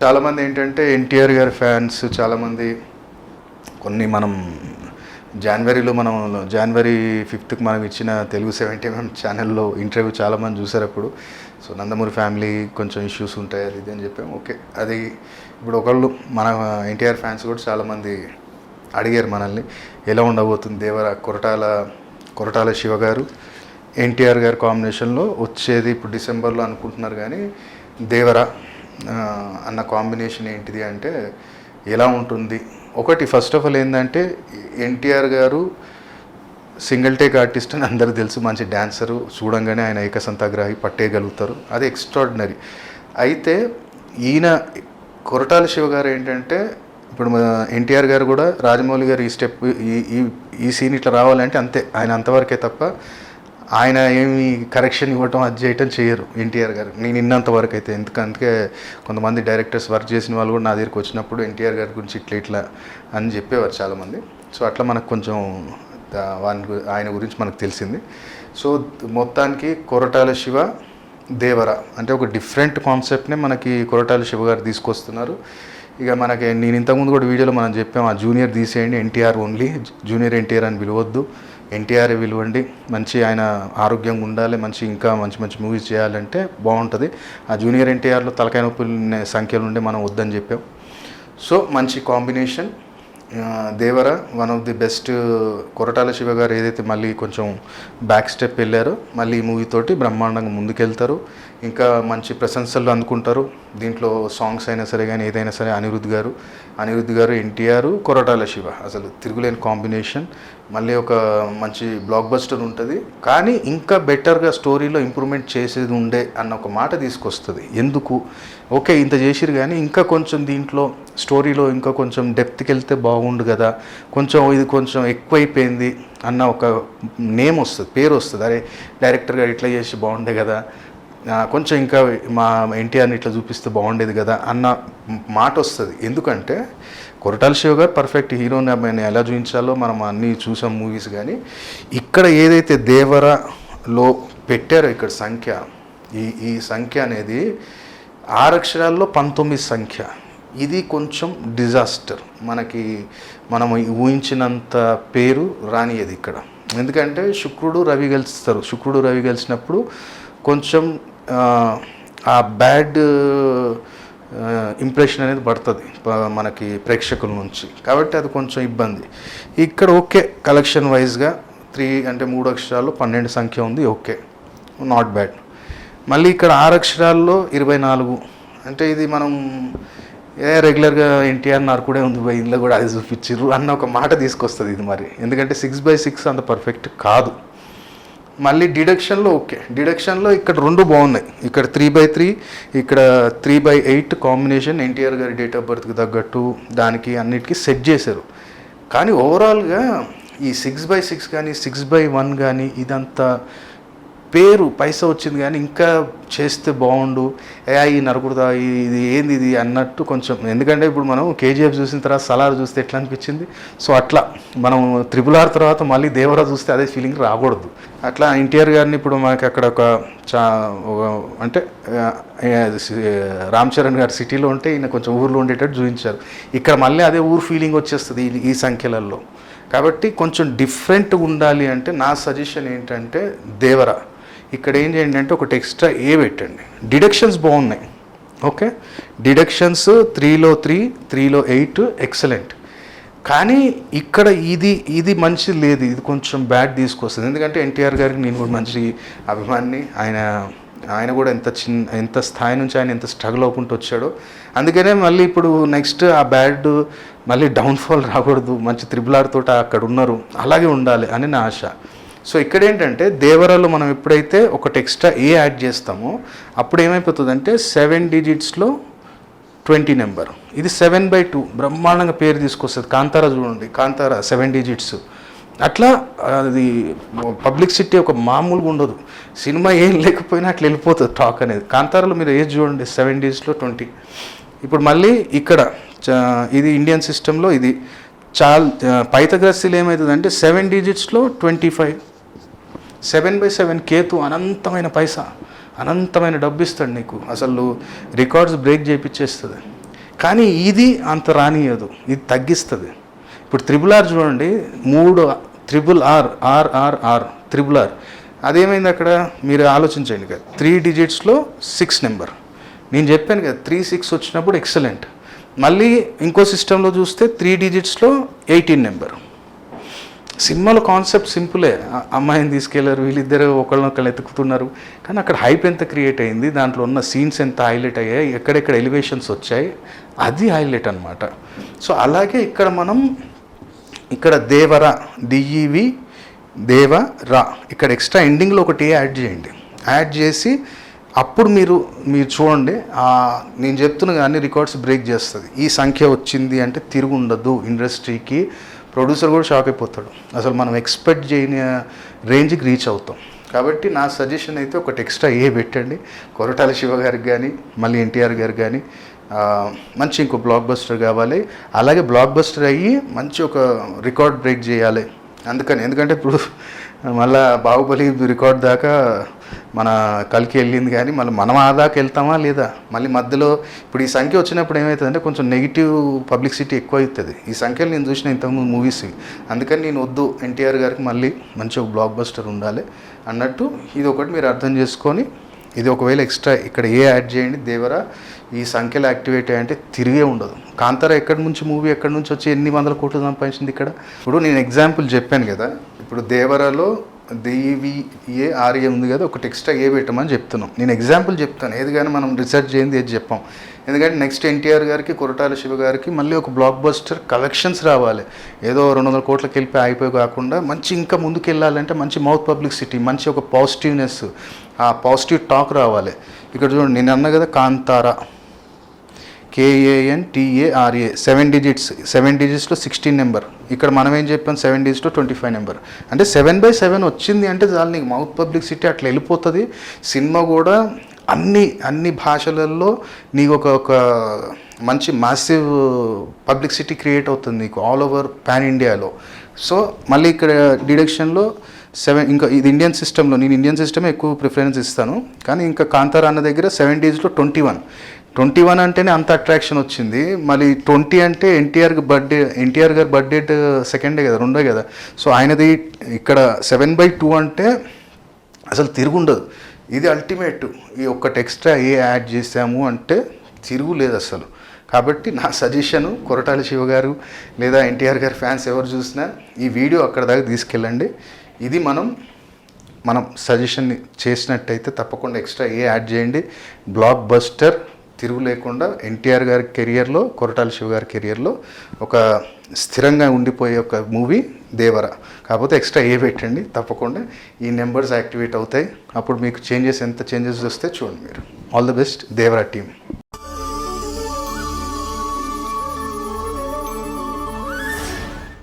చాలామంది ఏంటంటే ఎన్టీఆర్ గారి ఫ్యాన్స్ చాలామంది కొన్ని మనం జనవరిలో మనం జనవరి ఫిఫ్త్కి మనం ఇచ్చిన తెలుగు సెవెంటీ ఎంఎం ఛానల్లో ఇంటర్వ్యూ చాలామంది చూసారు అప్పుడు. సో నందమూరి ఫ్యామిలీ కొంచెం ఇష్యూస్ ఉంటాయి అది ఇది అని చెప్పాము. ఓకే అది ఇప్పుడు ఒకళ్ళు మన ఎన్టీఆర్ ఫ్యాన్స్ కూడా చాలామంది అడిగారు మనల్ని ఎలా ఉండబోతుంది దేవర కొరటాల కొరటాల శివ గారు? ఎన్టీఆర్ గారి కాంబినేషన్లో వచ్చేది ఇప్పుడు డిసెంబర్లో అనుకుంటున్నారు కానీ దేవర అన్న కాంబినేషన్ ఏంటిది అంటే ఎలా ఉంటుంది? ఒకటి ఫస్ట్ ఆఫ్ ఆల్ ఏంటంటే ఎన్టీఆర్ గారు సింగిల్ టేక్ ఆర్టిస్ట్ అని అందరూ తెలుసు మంచి డ్యాన్సరు చూడంగానే ఆయన ఏకసంతాగ్రాహి పట్టేయగలుగుతారు. అది ఎక్స్ట్రాడినరీ అయితే ఈయన కొరటాల శివ గారు ఏంటంటే ఇప్పుడు మన ఎన్టీఆర్ గారు కూడా రాజమౌళి గారు ఈ స్టెప్ ఈ ఈ ఈ సీన్ ఇట్లా రావాలంటే అంతే ఆయన అంతవరకే తప్ప ఆయన ఏమి కరెక్షన్ ఇవ్వటం అది చేయటం చేయరు ఎన్టీఆర్ గారు. నేను ఇన్నంత వరకు అయితే. ఎందుకంటే కొంతమంది డైరెక్టర్స్ వర్క్ చేసిన వాళ్ళు కూడా నా దగ్గరికి వచ్చినప్పుడు ఎన్టీఆర్ గారి గురించి ఇట్లా ఇట్లా అని చెప్పేవారు చాలామంది. సో అట్లా మనకు కొంచెం వాని ఆయన గురించి మనకు తెలిసింది. సో మొత్తానికి కొరటాల శివ దేవర అంటే ఒక డిఫరెంట్ కాన్సెప్ట్నే మనకి కొరటాల శివ గారు తీసుకొస్తున్నారు. ఇక మనకి నేను ఇంతకుముందు కూడా వీడియోలో మనం చెప్పాము ఆ జూనియర్ తీసేయండి ఎన్టీఆర్ ఓన్లీ జూనియర్ ఎన్టీఆర్ అని పిలవద్దు. ఎన్టీఆర్ విలువండి. మంచి ఆయన ఆరోగ్యంగా ఉండాలి మంచి ఇంకా మంచి మంచి మూవీస్ చేయాలంటే బాగుంటుంది. ఆ జూనియర్ ఎన్టీఆర్లో తలకాయ నొప్పులు సంఖ్యలు ఉండే మనం వద్దని చెప్పాం. సో మంచి combination Devara one of the best Koratala Siva garu ఏదైతే మళ్ళీ కొంచెం బ్యాక్ స్టెప్ వెళ్ళారో మళ్ళీ ఈ మూవీతోటి బ్రహ్మాండంగా ముందుకెళ్తారు. ఇంకా మంచి ప్రశంసలు అందుకుంటారు. దీంట్లో సాంగ్స్ అయినా సరే కానీ ఏదైనా సరే అనిరుద్ధ్ గారు. అనిరుద్ధ్ గారు ఎన్టీఆర్ కొరటాల శివ. అసలు తిరుగులేని కాంబినేషన్. మళ్ళీ ఒక మంచి బ్లాక్ బస్టర్ ఉంటుంది. కానీ ఇంకా బెటర్గా స్టోరీలో ఇంప్రూవ్మెంట్ చేసేది ఉండే అన్న ఒక మాట తీసుకొస్తుంది. ఎందుకు? ఓకే ఇంత చేసిరు కానీ ఇంకా కొంచెం దీంట్లో స్టోరీలో ఇంకా కొంచెం డెప్త్కి వెళ్తే బాగుండు కదా. కొంచెం ఇది కొంచెం ఎక్కువైపోయింది అన్న ఒక నేమ్ వస్తుంది పేరు వస్తుంది. అరే డైరెక్టర్ గారు ఇట్లా చేసి బాగుండే కదా. కొంచెం ఇంకా మా ఎన్టీఆర్ని ఇట్లా చూపిస్తే బాగుండేది కదా అన్న మాట వస్తుంది. ఎందుకంటే కొరటాల శివ గారు పర్ఫెక్ట్ హీరోని అబ్బాయిని ఎలా చూపించాలో మనం అన్నీ చూసాం మూవీస్ కానీ ఇక్కడ ఏదైతే దేవరలో పెట్టారో ఇక్కడ సంఖ్య ఈ ఈ సంఖ్య అనేది ఆరక్షరాల్లో పంతొమ్మిది సంఖ్య. ఇది కొంచెం డిజాస్టర్ మనకి మనం ఊహించినంత పేరు రానియది ఇక్కడ. ఎందుకంటే శుక్రుడు రవి కలుస్తారు శుక్రుడు రవి కలిసినప్పుడు కొంచెం ఆ, బ్యాడ్ ఇంప్రెషన్ అనేది పడుతుంది మనకి ప్రేక్షకుల నుంచి. కాబట్టి అది కొంచెం ఇబ్బంది. ఇక్కడ ఓకే కలెక్షన్ వైజ్గా త్రీ అంటే మూడు అక్షరాలు పన్నెండు సంఖ్య ఉంది ఓకే. నాట్ బ్యాడ్ మళ్ళీ ఇక్కడ ఆరు అక్షరాల్లో ఇరవై నాలుగు. అంటే ఇది మనం ఏ రెగ్యులర్గా ఎన్టీఆర్ నరకుడే ఉంది పోయి ఇందులో కూడా అది చూపించారు అన్న ఒక మాట తీసుకొస్తుంది ఇది మరి. ఎందుకంటే సిక్స్ బై సిక్స్ అంత పర్ఫెక్ట్ కాదు. మళ్ళీ డిడక్షన్లో ఓకే. డిడక్షన్లో ఇక్కడ రెండు బాగున్నాయి. ఇక్కడ త్రీ బై త్రీ ఇక్కడ three by eight combination NTR గారి డేట్ ఆఫ్ బర్త్కి తగ్గట్టు దానికి అన్నిటికీ సెట్ చేశారు. కానీ ఓవరాల్గా ఈ సిక్స్ బై సిక్స్ కానీ సిక్స్ బై వన్ కానీ ఇదంతా పేరు పైసా వచ్చింది కానీ ఇంకా చేస్తే బాగుండు. ఏ ఈ నరకుడుదా ఇది ఏంది ఇది అన్నట్టు కొంచెం. ఎందుకంటే ఇప్పుడు మనం కేజీఎఫ్ చూసిన తర్వాత సలార్ చూస్తే ఎట్లా అనిపించింది? సో అట్లా. మనం త్రిపుల్ ఆర్ తర్వాత మళ్ళీ దేవరా చూస్తే అదే ఫీలింగ్ రాకూడదు. అట్లా ఎన్టీఆర్ గారిని ఇప్పుడు మనకి అక్కడ ఒక చా ఒక- అంటే రామ్ చరణ్ గారు సిటీలో ఉంటే ఈయన కొంచెం ఊర్లో ఉండేటట్టు చూపించారు. ఇక్కడ మళ్ళీ అదే ఊరు ఫీలింగ్ వచ్చేస్తుంది ఈ- సంఖ్యలలో కాబట్టి కొంచెం డిఫరెంట్ ఉండాలి అంటే నా సజెషన్ ఏంటంటే దేవరా. ఇక్కడ ఏం చేయండి అంటే ఒకటి ఎక్స్ట్రా ఏ పెట్టండి. డిడక్షన్స్ బాగున్నాయి. ఓకే డిడక్షన్స్ త్రీలో త్రీ త్రీలో ఎయిట్ ఎక్సలెంట్ కానీ ఇక్కడ ఇది ఇది మంచి లేదు. ఇది కొంచెం బ్యాడ్ తీసుకొస్తుంది. ఎందుకంటే ఎన్టీఆర్ గారికి నేను కూడా మంచి అభిమాని ఆయన ఆయన కూడా ఎంత చిన్న ఎంత స్థాయి నుంచి ఆయన ఎంత స్ట్రగుల్ అవ్వకుంటూ వచ్చాడో. అందుకనే మళ్ళీ ఇప్పుడు నెక్స్ట్ ఆ బ్యాడ్ మళ్ళీ డౌన్ఫాల్ రాకూడదు. మంచి త్రిబుల్ ఆర్ తోట అక్కడ ఉన్నారు. అలాగే ఉండాలి అని నా ఆశ. సో ఇక్కడ ఏంటంటే దేవరాలో మనం ఎప్పుడైతే ఒకటి ఎక్స్ట్రా ఏ యాడ్ చేస్తామో అప్పుడు ఏమైపోతుందంటే సెవెన్ డిజిట్స్లో ట్వంటీ నెంబర్. ఇది సెవెన్ బై టూ. బ్రహ్మాండంగా పేరు తీసుకొస్తుంది. కాంతారా చూడండి. Kantara seven digits. అట్లా అది పబ్లిసిటీ ఒక మామూలుగా ఉండదు. సినిమా ఏం లేకపోయినా అట్లా వెళ్ళిపోతుంది టాక్ అనేది. కాంతారాలో మీరు ఏజ్ చూడండి. సెవెన్ డేస్లో ట్వంటీ. ఇప్పుడు మళ్ళీ ఇక్కడ చ- ఇది ఇండియన్ సిస్టంలో ఇది చాల్ పైతగ్రస్సీలు ఏమవుతుందంటే seven డిజిట్స్లో twenty five. Seven by seven Ketu అనంతమైన పైసా అనంతమైన డబ్బు ఇస్తాడు నీకు. అసలు రికార్డ్స్ బ్రేక్ చేయించేస్తుంది కానీ ఇది అంత రానియదు ఇది తగ్గిస్తుంది. ఇప్పుడు త్రిబుల్ ఆర్ చూడండి మూడు triple R R R R triple R. అదేమైంది అక్కడ? మీరు ఆలోచించండి కదా. త్రీ డిజిట్స్లో సిక్స్ నెంబర్. నేను చెప్పాను కదా త్రీ సిక్స్ వచ్చినప్పుడు ఎక్సలెంట్. మళ్ళీ ఇంకో సిస్టంలో చూస్తే త్రీ డిజిట్స్లో ఎయిటీన్ నెంబర్. సినిమాలో కాన్సెప్ట్ సింపులే. ఆ అమ్మాయిని తీసుకెళ్ళారు వీళ్ళిద్దరు ఒకళ్ళనొకళ్ళు ఎతుకుతున్నారు. కానీ అక్కడ హైప్ ఎంత క్రియేట్ అయింది? దాంట్లో ఉన్న సీన్స్ ఎంత హైలైట్ అయ్యాయి? ఎక్కడెక్కడ ఎలివేషన్స్ వచ్చాయి? అది హైలైట్ అనమాట సో అలాగే ఇక్కడ మనం ఇక్కడ దేవర డిఈవి దేవ రా. ఇక్కడ ఎక్స్ట్రా ఎండింగ్లో ఒకటి యాడ్ చేయండి. యాడ్ చేసి అప్పుడు మీరు మీరు చూడండి. నేను చెప్తున్న కానీ రికార్డ్స్ బ్రేక్ చేస్తుంది. ఈ సంఖ్య వచ్చింది అంటే తిరుగు ఉండదు ఇండస్ట్రీకి. ప్రొడ్యూసర్ కూడా షాక్ అయిపోతాడు. అసలు మనం ఎక్స్పెక్ట్ చేయని రేంజ్కి రీచ్ అవుతాం. కాబట్టి నా సజెషన్ అయితే ఒకటి ఎక్స్ట్రా ఏ పెట్టండి. కొరటాల శివ గారికి కానీ మళ్ళీ ఎన్టీఆర్ గారికి కానీ మంచి ఇంకో బ్లాక్ బస్టర్ కావాలి. అలాగే బ్లాక్ బస్టర్ అయ్యి మంచి ఒక రికార్డ్ బ్రేక్ చేయాలి. అందుకని ఎందుకంటే ఇప్పుడు మళ్ళీ బాహుబలి రికార్డ్ దాకా మన కలికి వెళ్ళింది కానీ మళ్ళీ మనం ఆదాకి వెళ్తామా లేదా? మళ్ళీ మధ్యలో ఇప్పుడు ఈ సంఖ్య వచ్చినప్పుడు ఏమవుతుందంటే కొంచెం నెగిటివ్ పబ్లిసిటీ ఎక్కువ అవుతుంది ఈ సంఖ్యలు నేను చూసిన ఇంతకుముందు మూవీస్ అందుకని నేను వద్దు ఎన్టీఆర్ గారికి మళ్ళీ మంచి ఒక బ్లాక్ బస్టర్ ఉండాలి అన్నట్టు ఇది ఒకటి మీరు అర్థం చేసుకొని ఇది ఒకవేళ ఎక్స్ట్రా ఇక్కడ ఏ యాడ్ చేయండి దేవరా ఈ సంఖ్యలో యాక్టివేట్ అంటే తిరిగే ఉండదు. కాంతార ఎక్కడి నుంచి మూవీ ఎక్కడి నుంచి వచ్చి ఎన్ని వందల కోట్లు సంపాదించింది ఇక్కడ? ఇప్పుడు నేను ఎగ్జాంపుల్ చెప్పాను కదా. ఇప్పుడు దేవరాలో దేవి ఏ ఆర్యం ఉంది కదా ఒకటి ఎక్స్ట్రా ఏ పెట్టమని చెప్తున్నాం. నేను ఎగ్జాంపుల్ చెప్తాను. ఏది కానీ మనం రీసెర్చ్ చేయింది ఏది చెప్పాం. ఎందుకంటే నెక్స్ట్ ఎన్టీఆర్ గారికి కొరటాల శివ గారికి మళ్ళీ ఒక బ్లాక్ బస్టర్ కలెక్షన్స్ రావాలి. ఏదో రెండు వందల కోట్లకి వెళ్ళిపోయి ఆగిపోయి కాకుండా మంచి ఇంకా ముందుకు వెళ్ళాలంటే మంచి మౌత్ పబ్లిసిటీ మంచి ఒక పాజిటివ్నెస్ ఆ పాజిటివ్ టాక్ రావాలి. ఇక్కడ చూడండి నేను అన్న కదా Kantara. K A N T A R A seven digits seven డిజిట్స్లో sixteen number ఇక్కడ మనం ఏం చెప్పాం? సెవెన్ డిజిట్స్లో ట్వంటీ ఫైవ్ నెంబర్ అంటే సెవెన్ బై సెవెన్ వచ్చింది అంటే చాలు నీకు మౌత్ పబ్లిసిటీ అట్లా వెళ్ళిపోతుంది. సినిమా కూడా అన్ని అన్ని భాషలలో నీకు ఒక ఒక మంచి మాసివ్ పబ్లిసిటీ క్రియేట్ అవుతుంది నీకు ఆల్ ఓవర్ పాన్ ఇండియాలో సో మళ్ళీ ఇక్కడ డిడక్షన్లో సెవెన్ ఇంకా ఇది ఇండియన్ సిస్టంలో నేను ఇండియన్ సిస్టమే ఎక్కువ ప్రిఫరెన్స్ ఇస్తాను. కానీ ఇంకా కాంతారా అన్న దగ్గర సెవెన్ డేస్లో ట్వంటీ వన్ ట్వంటీ వన్ అంటేనే అంత అట్రాక్షన్ వచ్చింది. మళ్ళీ ట్వంటీ అంటే ఎన్టీఆర్ బర్త్డే ఎన్టీఆర్ గారి బర్త్డే సెకండే కదా రెండో కదా. సో ఆయనది ఇక్కడ సెవెన్ బై టూ అంటే అసలు తిరుగుండదు. ఇది అల్టిమేట్ ఈ ఒక్కటి ఎక్స్ట్రా ఏ యాడ్ చేసాము అంటే తిరుగు లేదు అసలు. కాబట్టి నా సజెషను కొరటాల శివ గారు లేదా ఎన్టీఆర్ గారి ఫ్యాన్స్ ఎవరు చూసినా ఈ వీడియో అక్కడ దాకా తీసుకెళ్ళండి. ఇది మనం మనం సజెషన్ చేసినట్టయితే తప్పకుండా ఎక్స్ట్రా ఏ యాడ్ చేయండి. బ్లాక్ బస్టర్ తిరుగు లేకుండా ఎన్టీఆర్ గారి కెరియర్లో కొరటాల శివ గారి కెరియర్లో ఒక స్థిరంగా ఉండిపోయే ఒక మూవీ దేవర. కాకపోతే ఎక్స్ట్రా ఏ పెట్టండి తప్పకుండా ఈ నెంబర్స్ యాక్టివేట్ అవుతాయి. అప్పుడు మీకు చేంజెస్ ఎంత చేంజెస్ వస్తే చూడండి మీరు. All the best Devara team.